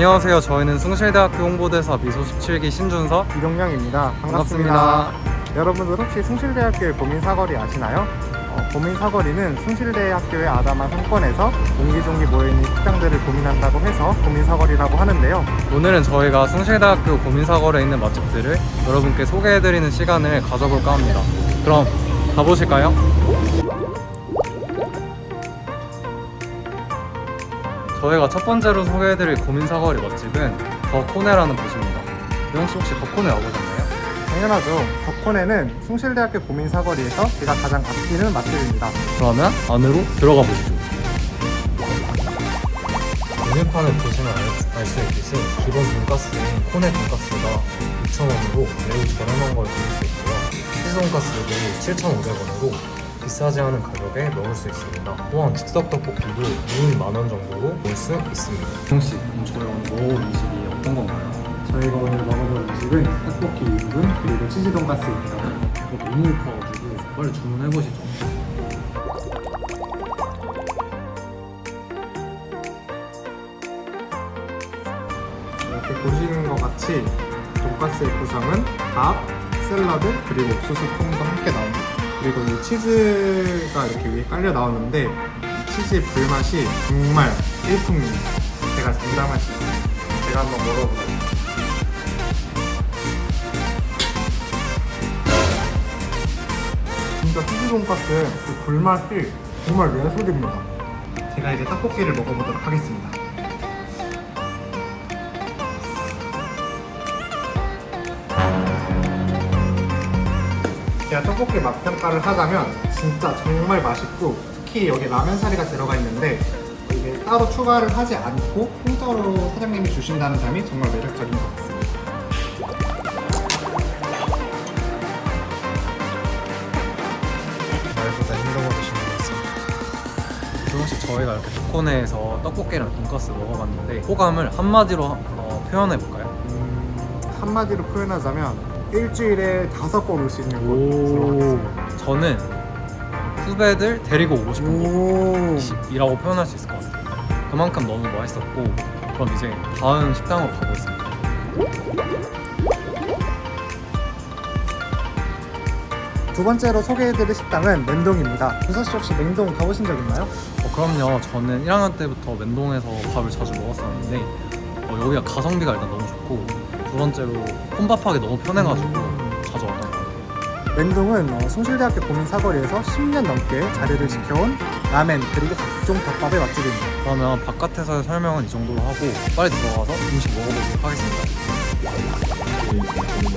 안녕하세요. 저희는 숭실대학교 홍보대사 미소 17기 신준서. 이동영입니다. 반갑습니다. 반갑습니다. 여러분들 혹시 숭실대학교의 고민 사거리 아시나요? 어, 고민 사거리는 숭실대학교의 아담한 상권에서 옹기종기 모여있는 식당들을 고민한다고 해서 고민 사거리라고 하는데요. 오늘은 저희가 숭실대학교 고민 사거리에 있는 맛집들을 여러분께 소개해드리는 시간을 가져볼까 합니다. 그럼 가보실까요? 저희가 첫 번째로 소개해드릴 고민 사거리 맛집은 더 코네라는 곳입니다. 유영 씨 혹시 더 코네 와보셨나요? 당연하죠. 덕콘에는 숭실대학교 고민 사거리에서 제가 가장 아끼는 맛집입니다. 그러면 안으로 들어가 보시죠. 메뉴판을 보시면 알 수 있듯이 기본 돈가스인 코네 돈가스가 2,000원으로 매우 저렴한 걸볼수 있고요. 치즈 돈가스도 7,500원으로 비싸지 않은 가격에 먹을 수 있습니다. 또한 즉석 떡볶이도 2인 만원 정도로 볼수 있습니다. 형씨, 그럼 저희 오늘 먹어볼 음식이 어떤 건가요? 저희가 오늘 먹어볼 음식은 떡볶이 2인분 그리고 치즈 돈가스입니다. 저 너무 고파가지고 빨리 주문해보시죠. 이렇게 보시는 것 같이 돈가스의 구성은 밥, 샐러드, 그리고 옥수수 콩도 함께 나옵니다. 그리고 이 치즈가 이렇게 위에 깔려 나오는데 이 치즈의 불맛이 정말 일품입니다. 제가 장담할 수 있어요. 제가 한번 먹어보겠습니다. 진짜 치즈 돈가스 그 불맛이 정말 예술입니다. 제가 이제 떡볶이를 먹어보도록 하겠습니다. 떡볶이 맛 평가를 하자면 진짜 정말 맛있고 특히 여기 라면 사리가 들어가 있는데 이게 따로 추가를 하지 않고 공짜로 사장님이 주신다는 점이 정말 매력적인 것 같습니다. 말보다 힘든 거 드시는 것 같습니다. 씨 저희가 이렇게 코네에서 떡볶이랑 돈가스 먹어봤는데 호감을 한마디로 어, 표현해볼까요? 음, 한마디로 표현하자면 일주일에 다섯 번 올 수 있는 곳으로. 저는 후배들 데리고 오고 싶은 오. 곳이라고 표현할 수 있을 것 같아요. 그만큼 너무 맛있었고 그럼 이제 다음 식당으로 가고 있습니다. 두 번째로 소개해드릴 식당은 멘동입니다. 준서 씨 혹시 멘동 가보신 적 있나요? 어, 그럼요. 저는 1학년 때부터 맨동에서 밥을 자주 먹었었는데 어, 여기가 가성비가 일단 너무 좋고 두 번째로 혼밥하기 너무 편해가지고 자주 같아요. 멘동은 어, 숭실대학교 고민 사거리에서 10년 넘게 자리를 지켜온 라멘 그리고 각종 덮밥의 맛집입니다. 그러면 바깥에서의 설명은 이 정도로 하고 빨리 들어가서 음식 먹어보도록 하겠습니다.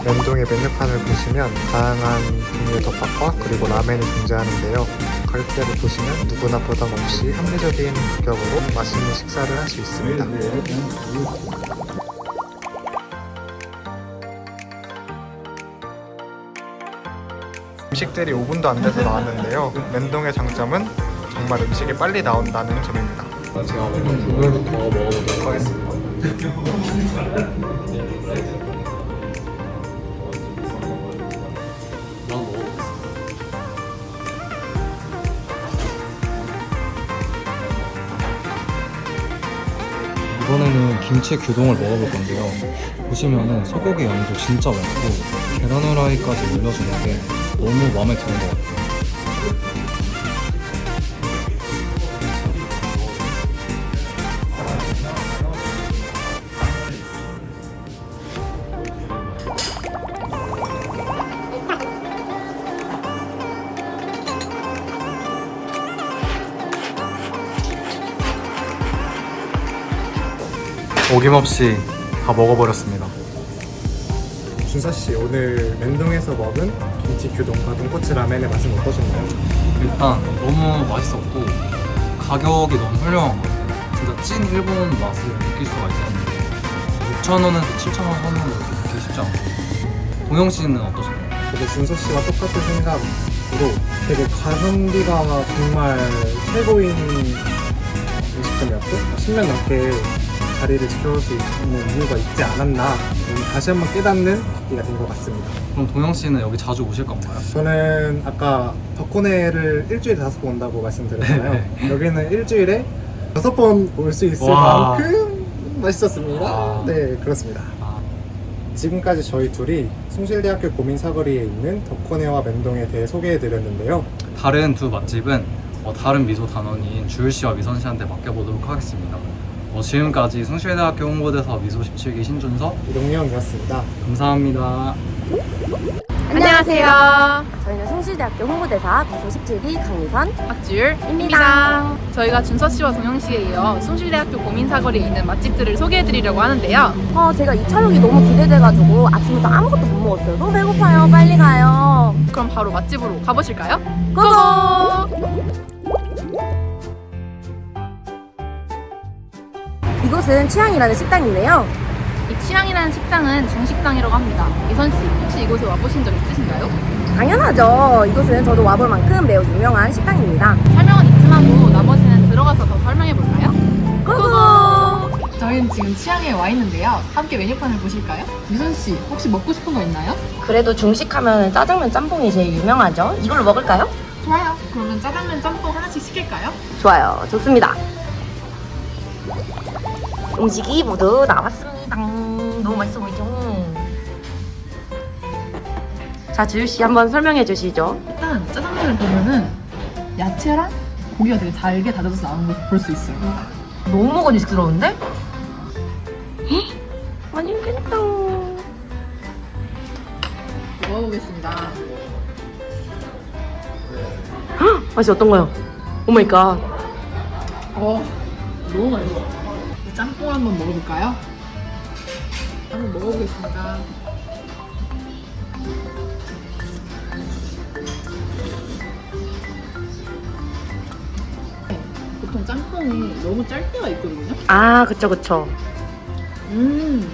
면동의 메뉴판을 보시면 다양한 종류의 덮밥과 그리고 라멘이 존재하는데요. 가격대를 보시면 누구나 부담 없이 합리적인 가격으로 맛있는 식사를 할 수 있습니다. 음식들이 5분도 안 돼서 나왔는데요. 면동의 장점은 정말 음식이 빨리 나온다는 점입니다. 제가 먼저 국물부터 먹어보도록 하겠습니다. 이번에는 김치 규동을 먹어볼 건데요. 보시면은 소고기 양도 진짜 많고 계란 후라이까지 올려주는 게 너무 마음에 드는 것 같아요. 어김없이 다 먹어버렸습니다. 준서 씨 오늘 멘동에서 먹은 김치 규동과 돈코츠 라멘의 맛은 어떠셨나요? 일단 너무 맛있었고 가격이 너무 훌륭한 것 같아요. 진짜 찐 일본 맛을 느낄 수가 있었는데 6,000원에서 7,000원 선으로 느끼기 쉽지 않고 동영 씨는 어떠셨나요? 저도 준서 씨와 똑같은 생각으로 되게 가성비가 정말 최고인 음식점이었고 10년 넘게 자리를 지켜올 수 있는 이유가 있지 않았나 다시 한번 깨닫는 계기가 된 것 같습니다. 그럼 동영 씨는 여기 자주 오실 건가요? 저는 아까 덕코네를 일주일에 다섯 번 온다고 말씀드렸잖아요. 여기는 일주일에 여섯 번 올 수 있을 와. 만큼 맛있었습니다. 아. 네, 그렇습니다. 아, 지금까지 저희 둘이 숭실대학교 고민사거리에 있는 덕코네와 멘동에 대해 소개해드렸는데요. 다른 두 맛집은 어, 다른 미소 단원인 주율 씨와 미선 씨한테 맡겨보도록 하겠습니다. 어, 지금까지 숭실대학교 홍보대사 미소 17기 신준서 이동영이었습니다. 감사합니다. 안녕하세요. 저희는 숭실대학교 홍보대사 비서 17기 강미선 박지율입니다. 저희가 준서 씨와 동영 씨에 이어 숭실대학교 고민사거리에 있는 맛집들을 소개해드리려고 하는데요. 어, 제가 이 촬영이 너무 기대돼가지고 아침부터 아무것도 못 먹었어요. 너무 배고파요. 빨리 가요. 그럼 바로 맛집으로 가보실까요? 고고! 곳은 취향이라는 식당인데요. 이 취향이라는 식당은 중식당이라고 합니다. 이선 씨, 혹시 이곳에 와보신 적 있으신가요? 당연하죠. 이곳은 저도 와볼 만큼 매우 유명한 식당입니다. 설명은 이쯤 하고 나머지는 들어가서 더 설명해 볼까요? 고고! 저희는 지금 취향에 와 있는데요. 함께 메뉴판을 보실까요? 미선 씨, 혹시 먹고 싶은 거 있나요? 그래도 중식하면 짜장면 짬뽕이 제일 유명하죠. 이걸로 먹을까요? 좋아요. 그러면 짜장면 짬뽕 하나씩 시킬까요? 좋아요. 좋습니다. 음식이 모두 나왔습니다. 너무 맛있어 보이죠? 자, 지율씨 한번 설명해 주시죠. 일단 짜장면을 보면은 야채랑 고기가 되게 잘게 다져서 나오는 걸 볼 수 있어요. 너무 먹어니스러운데? 맛있겠다. 먹어보겠습니다. 맛이 어떤가요? 오마이갓. 어, 너무 맛있어. 짬뽕 한번 먹어볼까요? 한번 먹어보겠습니다. 네, 보통 짬뽕이 너무 짤 때가 있거든요. 아, 그쵸, 그쵸. 음,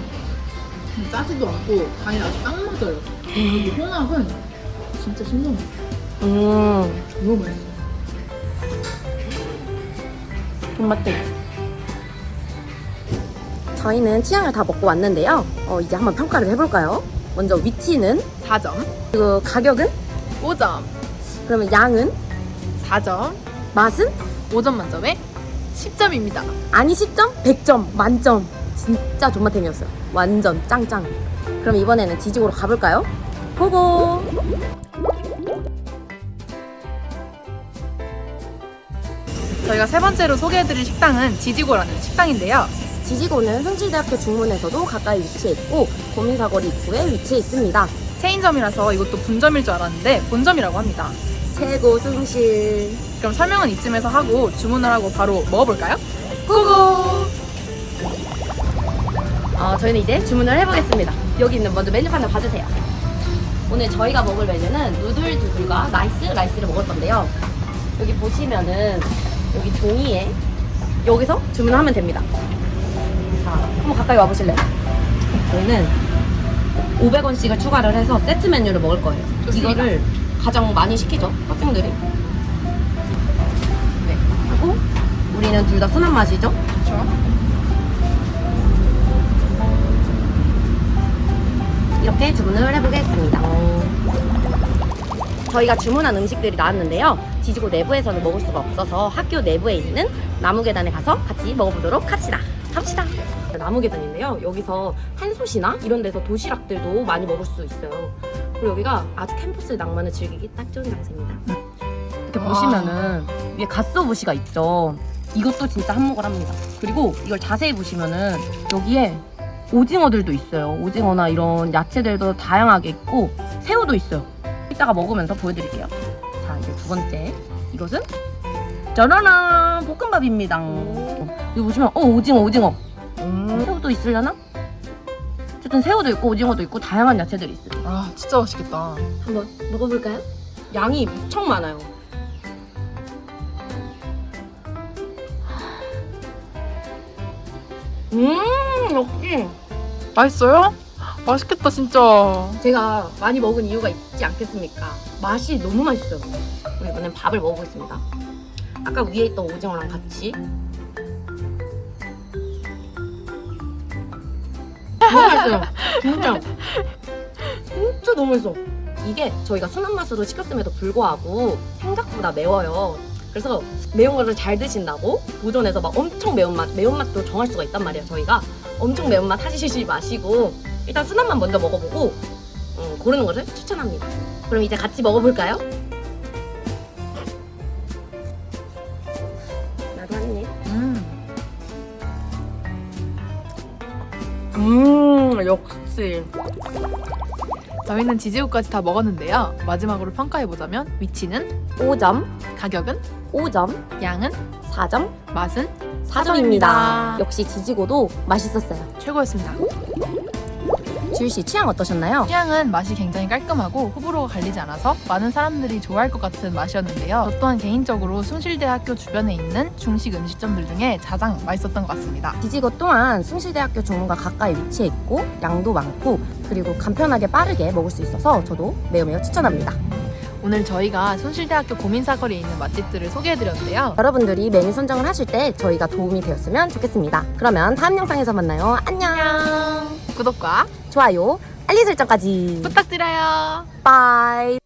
짜지도 않고 간이 아주 딱 맞아요. 이 홍합은 진짜 신선해. 음, 너무 맛있어. 존맛대. 저희는 취향을 다 먹고 왔는데요. 어, 이제 한번 평가를 해볼까요? 먼저 위치는, 4점, 그리고 가격은, 5점, 그러면 양은, 4점, 맛은, 5점 만점에 10점입니다. 아니 10점, 100점, 만점. 진짜 존맛템이었어요. 완전 짱짱. 그럼 이번에는 지지고로 가볼까요? 고고! 저희가 세 번째로 소개해드릴 식당은 지지고라는 식당인데요. 지지고는 승실대학교 중문에서도 가까이 위치해 있고 고민사거리 입구에 위치해 있습니다. 체인점이라서 이것도 분점일 줄 알았는데 본점이라고 합니다. 최고 승실. 그럼 설명은 이쯤에서 하고 주문을 하고 바로 먹어볼까요? 고고! 어, 저희는 이제 주문을 해보겠습니다. 여기 있는 먼저 메뉴판을 봐주세요. 오늘 저희가 먹을 메뉴는 누들 두들과 라이스 라이스를 먹을 건데요. 여기 보시면은 여기 종이에 여기서 주문을 하면 됩니다. 자, 한번 가까이 와보실래요? 저희는 500원씩을 추가를 해서 세트 메뉴를 먹을 거예요. 좋습니다. 이거를 가장 많이 시키죠, 학생들이. 네. 하고 우리는 둘 다 순한 맛이죠. 좋죠. 이렇게 주문을 해보겠습니다. 저희가 주문한 음식들이 나왔는데요. 지지고 내부에서는 먹을 수가 없어서 학교 내부에 있는 나무 계단에 가서 같이 먹어보도록 합시다. 갑시다. 나무 계단인데요. 여기서 한솥이나 이런 데서 도시락들도 많이 먹을 수 있어요. 그리고 여기가 아주 캠퍼스 낭만을 즐기기 딱 좋은 장소입니다. 이렇게 와. 보시면은 위에 갓소부시가 있죠. 이것도 진짜 한몫을 합니다. 그리고 이걸 자세히 보시면은 여기에 오징어들도 있어요. 오징어나 이런 야채들도 다양하게 있고 새우도 있어요. 이따가 먹으면서 보여드릴게요. 자 이제 두 번째 이것은 짜라란 볶음밥입니다. 여기 보시면 어 오징어 오징어 음, 새우도 있으려나? 어쨌든 새우도 있고 오징어도 있고 다양한 야채들이 있어요. 아, 진짜 맛있겠다. 한번 먹어볼까요? 양이 무척 많아요. 음 역시 맛있어요? 맛있겠다, 진짜. 제가 많이 먹은 이유가 있지 않겠습니까? 맛이 너무 맛있어요. 그럼 이번엔 밥을 먹어보겠습니다. 아까 위에 있던 오징어랑 같이. 너무 맛있어요. 진짜. 진짜 너무 맛있어. 이게 저희가 순한 맛으로 시켰음에도 불구하고 생각보다 매워요. 그래서 매운 거를 잘 드신다고 도전해서 막 엄청 매운맛, 매운맛도 정할 수가 있단 말이에요, 저희가. 엄청 매운맛 하시지 마시고 일단 순한 맛 먼저 먹어보고 음, 고르는 것을 추천합니다. 그럼 이제 같이 먹어볼까요? 음 역시 저희는 지지우까지 다 먹었는데요. 마지막으로 평가해보자면 위치는 5점, 가격은 5점, 양은 4점, 맛은 4점입니다. 역시 지지고도 맛있었어요. 최고였습니다. 지율 씨 취향 어떠셨나요? 취향은 맛이 굉장히 깔끔하고 호불호가 갈리지 않아서 많은 사람들이 좋아할 것 같은 맛이었는데요. 저 또한 개인적으로 숭실대학교 주변에 있는 중식 음식점들 중에 가장 맛있었던 것 같습니다. 지지고 또한 숭실대학교 중문과 가까이 위치해 있고 양도 많고 그리고 간편하게 빠르게 먹을 수 있어서 저도 매우 매우 추천합니다. 오늘 저희가 숭실대학교 고민사거리에 있는 맛집들을 소개해드렸는데요. 여러분들이 메뉴 선정을 하실 때 저희가 도움이 되었으면 좋겠습니다. 그러면 다음 영상에서 만나요. 안녕. 구독과 좋아요, 알림 설정까지. 부탁드려요. 바이.